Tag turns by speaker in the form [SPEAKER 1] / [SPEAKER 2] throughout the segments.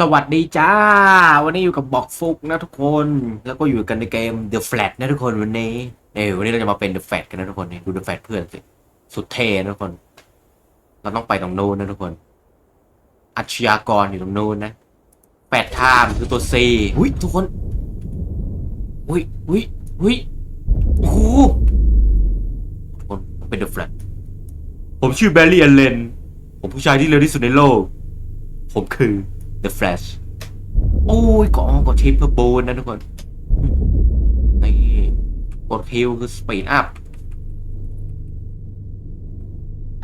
[SPEAKER 1] สวัสดีจ้า วันนี้อยู่กับบอกฟุกนะทุกคน แล้วก็อยู่กันในเกม The Flat นะทุกคนวันนี้เนี่ยวันนี้เราจะมาเป็น The Flat กันนะทุกคนเนี่ยดู The Flat เพื่อนสิสุดเท่นะทุกคน เราต้องไปตรงโน้นนะทุกคนอาชญากรอยู่ตรงโน้นนะแปดท่ามคือตัว C หุ้ยทุกคนหุ้ยหุ้ยหุ้ยโอ้โหทุกคนเป็น The Flat ผมชื่อแบร์รี่อเลนผมผู้ชายที่เร็วที่สุดในโลก ผมคือ The Flash โอ้ยกดกดทิปเพื่อบูนนะทุกคนนี่กดคิวคือ Speed Up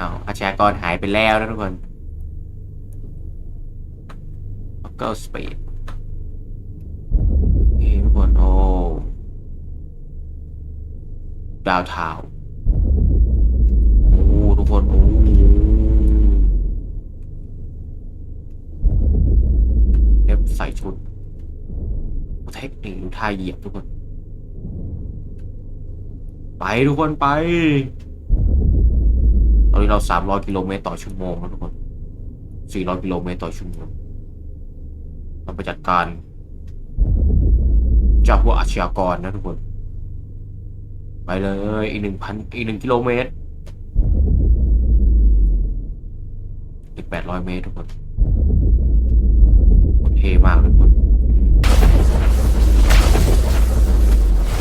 [SPEAKER 1] อ้าวอาชญากรหายไปแล้วนะทุกคนก็ Speed นี่ทุกคนโอ้ดาวเทาวโอ้ทุกคนโอ้ เอฟใส่ชุดเทคนิคท่าเหยียบทุกคน ไปทุกคนไป ตอนนี้เราสามร้อยกิโลเมตรต่อชั่วโมงแล้วทุกคนสี่ร้อยกิโลเมตรต่อชั่วโมงเราไปจัดการจ้าพวกอาชญากรนะทุกคน ไปเลยอีกหนึ่งพันอีกหนึ่งกิโลเมตรอีกแปดร้อยเมตรทุกคน ท่มากทุกคน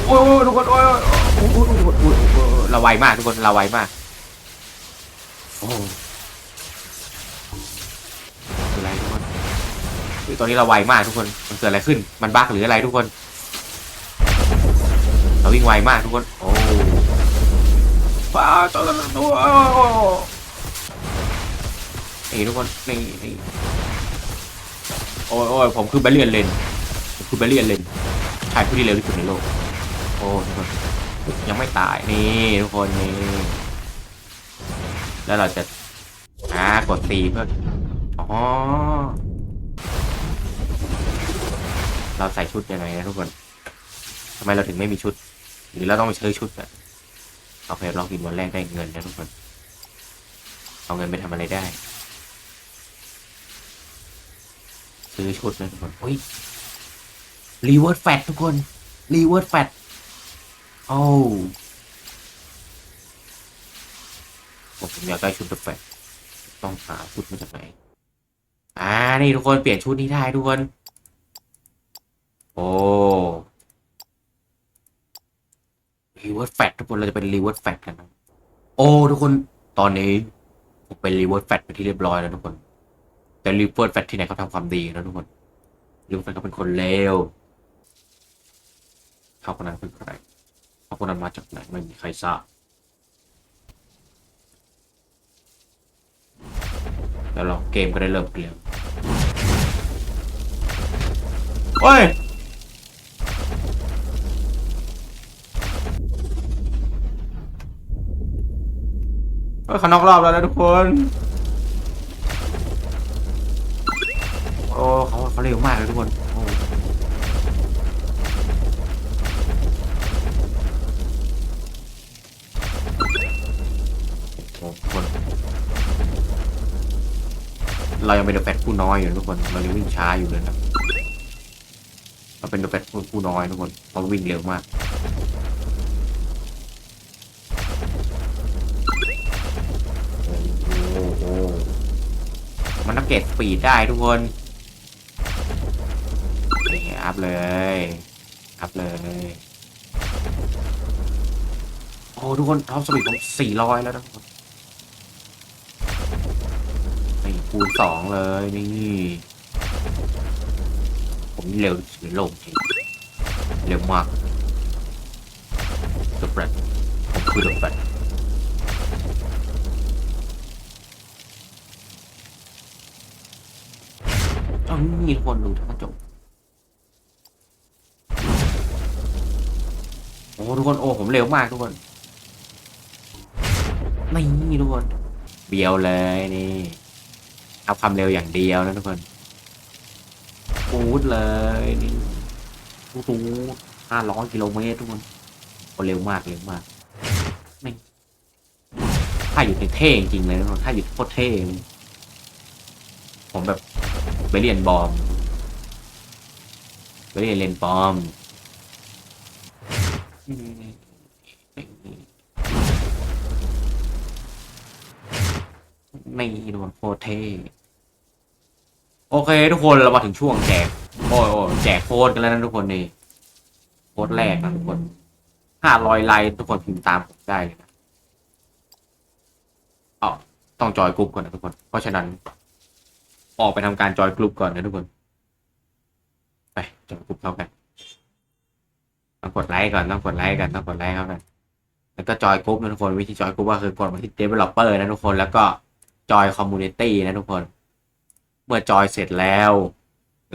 [SPEAKER 1] โอ้ยทุกคนโอ้ยโอ้ยโอ้ยโอ้ยเราไวมากทุกคนเราไวมากโอ้คืออะไรทุกคนเฮ้ยตอนนี้เราไวมากทุกคนมันเกิดอะไรขึ้นมันบั๊กหรืออะไรทุกคน เราวิ่งไวมากทุกคนโอ้ฟ้าตัวตัวนี่ทุกคนนี่นี่ อ้ยโอ้ยผมคือแบเลียนเลนผมคือแบเลียนเลนชายผู้ที่เร็วที่สุดในโลก โอ้ทุกคนยังไม่ตายนี่ทุกคนนี่แล้วเราจะอ่ากดตีเพื่ออ๋อเราใส่ชุดยังไงนะทุกคนทำไมเราถึงไม่มีชุด หรือเราต้องไปซื้อชุดอะโอเคลองกินวันแรกได้เงินนะทุกคน เอาเงินไปทำอะไรได้ ซื้อชุดนะทุกคนอุ้ยรีเวิร์ดแฟตทุกคนรีเวิร์ดแฟตโอ้ผมอยากได้ชุดแฟตต้องหาชุดมาจากไหนอ่านี่ทุกคนเปลี่ยนชุดนี้ได้ทุกคน โอ้รีเวิร์ดแฟตทุกคนเราจะเป็นรีเวิร์ดแฟตกันนะโอ้ทุกคนตอนนี้ผมเป็นรีเวิร์ดแฟตไปที่เรียบร้อยแล้วทุกคน แต่รีเวิร์ดแฟตที่ไหนเขาทำความดีนะทุกคนรีเวิร์ดแฟตเขาเป็นคนเลวเขาคนนั้นเป็นใครเขาคนนั้นมาจากไหนไม่มีใครทราบแล้วเราเกมก็ได้เริ่มขึ้นแล้วโอ้ยเฮ้ยเขานอกรอบแล้วนะทุกคน เขาเร็วมากเลยทุกคนโอ้โหทุกคน เรายังเป็นเดอะแฟตผู้น้อยอยู่ทุกคน เรายังวิ่งช้าอยู่เลยนะเราเป็นเดอะแฟตผู้น้อยทุกคนเราวิ่งเร็วมากโอ้โหมันนักเกตสปีดได้ทุกคน เลย อัพเลย โอ้ทุกคนท็อปสปีดผมสี่ร้อยแล้วนะคนนี่คูณสองเลยนี่ ผมเร็วสุดในโลกจริงเร็วมากเดอะแฟลผมคือเดอะแฟลอ้าวมีทุกคนดูทั้งจก ทุกคนโอ้ผมเร็วมากทุกคนนี่ทุกคน เบียวเลยนี่เอาความเร็วอย่างเดียวนะทุกคนปูดเลยนี่ปูดห้าร้อยกิโลเมตรทุกคนโอ้เร็วมากเร็วมากไม่ถ้าอยู่ในเท่จริงเลยทุกคนถ้าอยู่โคตรเท่ผมแบบไปเรียนบอมไม่ได้เลนปอม ไม่โดนโคตรเท่โอเค ทุกคนเรามาถึงช่วงแจกโอ้ยโอ้แจกโค้ดกันแล้วนะทุกคนนี่โค้ดแรกนะทุกคนห้าร้อยไลค์ทุกคนพิมพ์ตามผมได้เลยนะอ๋อต้องจอยกลุ่มก่อนนะทุกคน เพราะฉะนั้น ออกไปทำการจอยกลุ่มก่อนนะทุกคน ไปจอยกลุ่มเข้ากัน ต้องกดไลค์ก่อนต้องกดไลค์กันต้องกดไลค์เขากันแล้วก็จอยกลุ่มนะทุกคนวิธีจอยกลุ่มก็คือกดมาที่ developer นะทุกคนแล้วก็จอย community นะทุกคน เมื่อจอยเสร็จแล้ว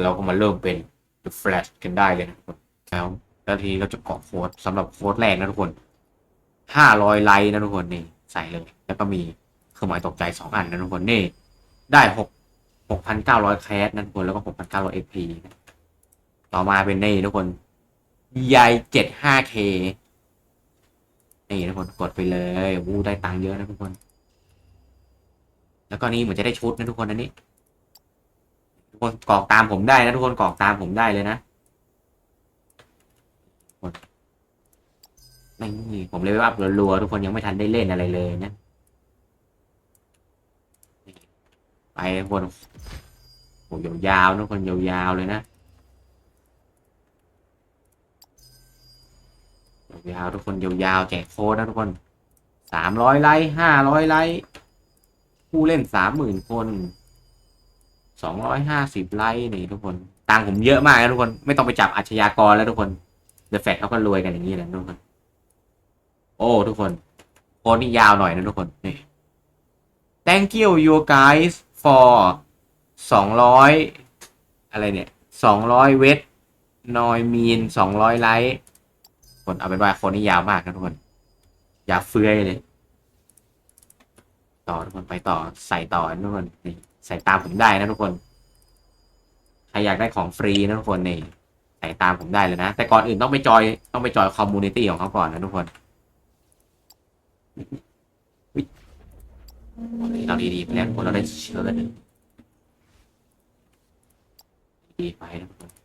[SPEAKER 1] เราก็มาเริ่มเป็น The Flash กันได้เลยนะทุกคนแล้วแล้วทีเราจะกรอกโค้ดสำหรับโค้ดแรกนะทุกคนห้าร้อยไลค์นะทุกคนนี่ใส่เลย แล้วก็มีเครื่องหมายตกใจสองอันนะทุกคนนี่ได้หกหกพันเก้าร้อยแคสนะทุกคนแล้วก็หกพันเก้าร้อยเอพีต่อมาเป็นนี่ทุกคน ยายเจ็ดห้าเคนี่ทุกคนกดไปเลยวูได้ตังค์เยอะนะทุกคน แล้วก็นี่เหมือนจะได้ชุดนะทุกคนอันนี้ ทุกคนกรอกตามผมได้นะทุกคนกรอกตามผมได้เลยนะกดนี่ผมเลยว่ารัวๆทุกคนยังไม่ทันได้เล่นอะไรเลยนะไปทุกคนโอ้ยาวๆนะทุกคนยาวๆเลยนะ ยาวทุกคนยาวๆแจกโค้ดนะทุกคนสามร้อยไลค์ห้าร้อยไลค์ผู้เล่นสามหมื่นคนสองร้อยห้าสิบไลค์นี่ทุกคนตังค์ผมเยอะมากนะทุกคนไม่ต้องไปจับอาชญากรแล้วทุกคนเดอะแฟตเขาก็รวยกันอย่างนี้แหละทุกคน โอ้ทุกคนโค้ดนี่ยาวหน่อยนะทุกคนนี่ thank you you guys for สองร้อยอะไรเนี่ยสองร้อยเวทนอยมีนสองร้อยไลค์ คนเอาเป็นว่าค้ดนี่ยาวมากนะทุกคน ยาวเฟื่อยเลย ต่อทุกคนไปต่อใส่ต่อนะทุกคนนี่ใส่ตามผมได้นะทุกคนใครอยากได้ของฟรีนะทุกคนนี่ใส่ตามผมได้เลยนะ แต่ก่อนอื่นต้องไปจอยต้องไปจอยคอมมูนิตี้ของเขาก่อนนะทุกคนเราดีๆไปแล้วทุกคนเราได้เชิญดีไปนะทุกคน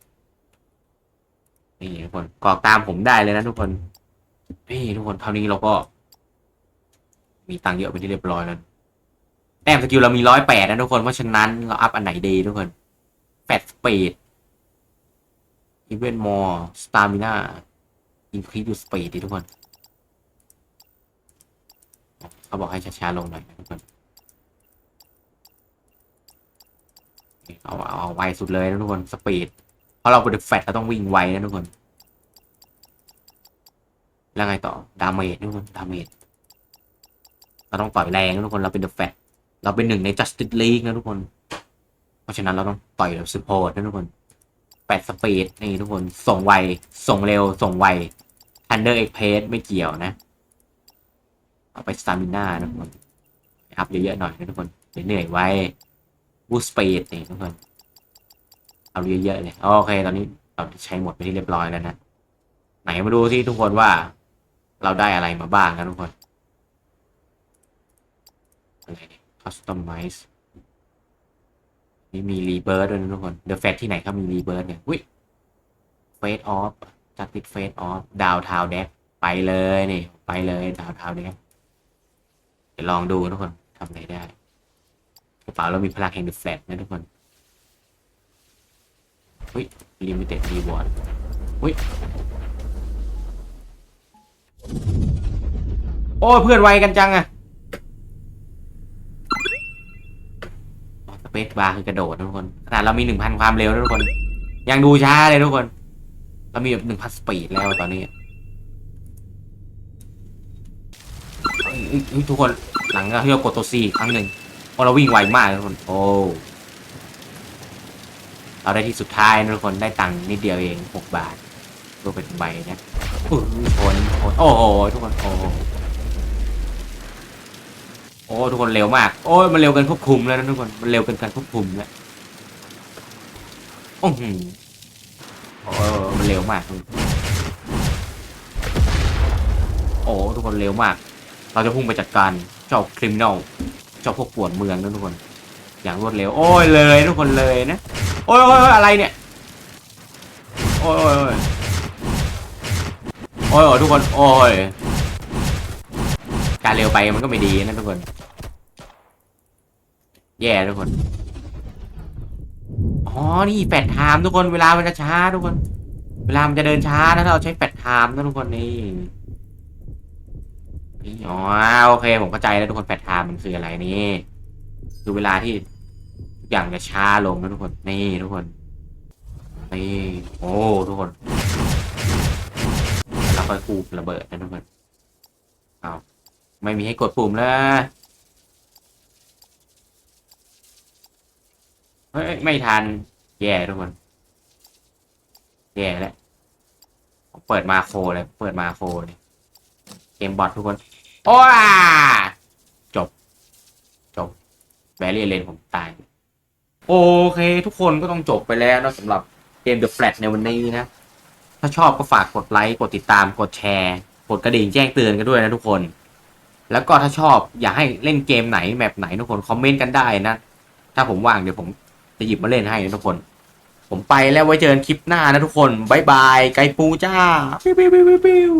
[SPEAKER 1] นี่ทุกคนกรอกตามผมได้เลยนะทุกคน นี่ทุกคนเท่านี้เราก็ มีตังค์เยอะไปที่เรียบร้อยแล้วแต้มสกิลเรามีร้อยแปดนะทุกคนเพราะฉะนั้นเราอัพอันไหนดีทุกคนแฟตสปีดอีเวนต์มอร์สตามิน่าอินครีดูสปีดดิทุกคน เขาบอกให้ช้าๆลงหน่อยนะทุกคนเอาเอาไวสุดเลยนะทุกคนสปีด ราะเราเป็นแฟตเราต้องวิ่งไวนะทุกคน แล้วไงต่อ ดาเมจทุกคน ดาเมจ เราต้องต่อยแรงนะทุกคน เราเป็นเดอะแฟตเราเป็นหนึ่งใน Justice League นะทุกคน เพราะฉะนั้นเราต้องต่อยแบบสปอร์ตนะทุกคนแปดสปีดนี่ทุกคน ส่งไว ส่งเร็ว ส่งไว Thunder Express ไม่เกี่ยวนะ เอาไปสตามิน่านะทุกคน อัพเยอะๆหน่อยนะทุกคน เหนื่อยไว้บูสปีดนี่ทุกคน เอาเยอะๆเลยโอเค ตอนนี้เราใช้หมดไปที่เรียบร้อยแล้วนะ ไหนมาดูที่ทุกคนว่า เราได้อะไรมาบ้างนะทุกคนอะไรเนี่ย customize นี่มีรีเบิร์ดด้วยนะทุกคน The Fat ที่ไหนเขามีรีเบิร์ดเนี่ยอุ้ย Face Off จัดติด Face Off ดาวทาวแดกไปเลยนี่ ไปเลยดาวทาวแดกเดี๋ยวลองดูทุกคนทำอะไรได้กระเป๋าเรามีพลังแห่ง The Flat นะทุกคน อุ้ย Limited Reward อุ้ยโอ้เพื่อนไวกันจังอะสเปซบาร์คือกระโดดทุกคนขนาดเรามีหนึ่งพันความเร็วทุกคน ยังดูช้าเลยทุกคน เรามีแบบหนึ่งพันสปีดแล้วตอนนี้ทุกคนหลังจากที่เรากดตัวซีครั้งหนึ่งเพราะเราวิ่งไวมากทุกคน โอ้ เราได้ที่สุดท้ายนะทุกคนได้ตังค์นิดเดียวเองหกบาทรวเป็นใบนะอุ้ยชนชนโอ้โหทุกคนโอ้โหโอ้ทุกคนเร็วมาก โอ้ยมันเร็วเกินควบคุมแล้วนะทุกคนมันเร็วเกินการควบคุมแล้วโอ้โหโอ้มันเร็วมากโอ้ทุกคนเร็วมาก เราจะพุ่งไปจัดการเจ้าคริมินอลเจ้าพวกป่วนเมืองนะทุกคน อย่างรวดเร็ว โอ้ยเลยทุกคนเลยนะ โอ้ยโอ้ยอะไรเนี่ย โอ้ยโอ้ยโอ้ยโอ้ยทุกคน โอ้ย การเร็วไปมันก็ไม่ดีนะทุกคน แย่ทุกคน อ๋อ นี่แฟดไทม์ทุกคน เวลามันจะช้าทุกคน เวลามันจะเดินช้านะถ้าเราใช้แฟดไทม์นะทุกคนนี่อ๋อโอเคผมเข้าใจแล้วทุกคนแฟดไทม์มันคืออะไรนี่ คือเวลาที่ อย่างจะช้าลงนะทุกคน นี่ทุกคน นี่ โอ้ทุกคนแล้วค่อยคูระเบิดนะทุกคน เอาไม่มีให้กดปุ่มแล้วเฮ้ยไม่ทัน แย่ทุกคน แย่แล้วเปิดมาโคเลย เปิดมาโคเลยเกมบอททุกคน โอ้ยจบ จบแบรี่เลนผมตาย โอเค ทุกคนก็ต้องจบไปแล้วนะสำหรับเกม The Flat ในวันนี้นะ ถ้าชอบก็ฝากกดไลค์ กดติดตาม กดแชร์ กดกระดิ่งแจ้งเตือนกันด้วยนะทุกคน แล้วก็ถ้าชอบอยากให้เล่นเกมไหนแมปไหนทุกคนคอมเมนต์กันได้นะ ถ้าผมว่างเดี๋ยวผมจะหยิบมาเล่นให้นะทุกคน ผมไปแล้วไว้เจอกันคลิปหน้านะทุกคนบ๊ายบายไกปูจ้าปิ้วปิ้วปิ้วปิ้ว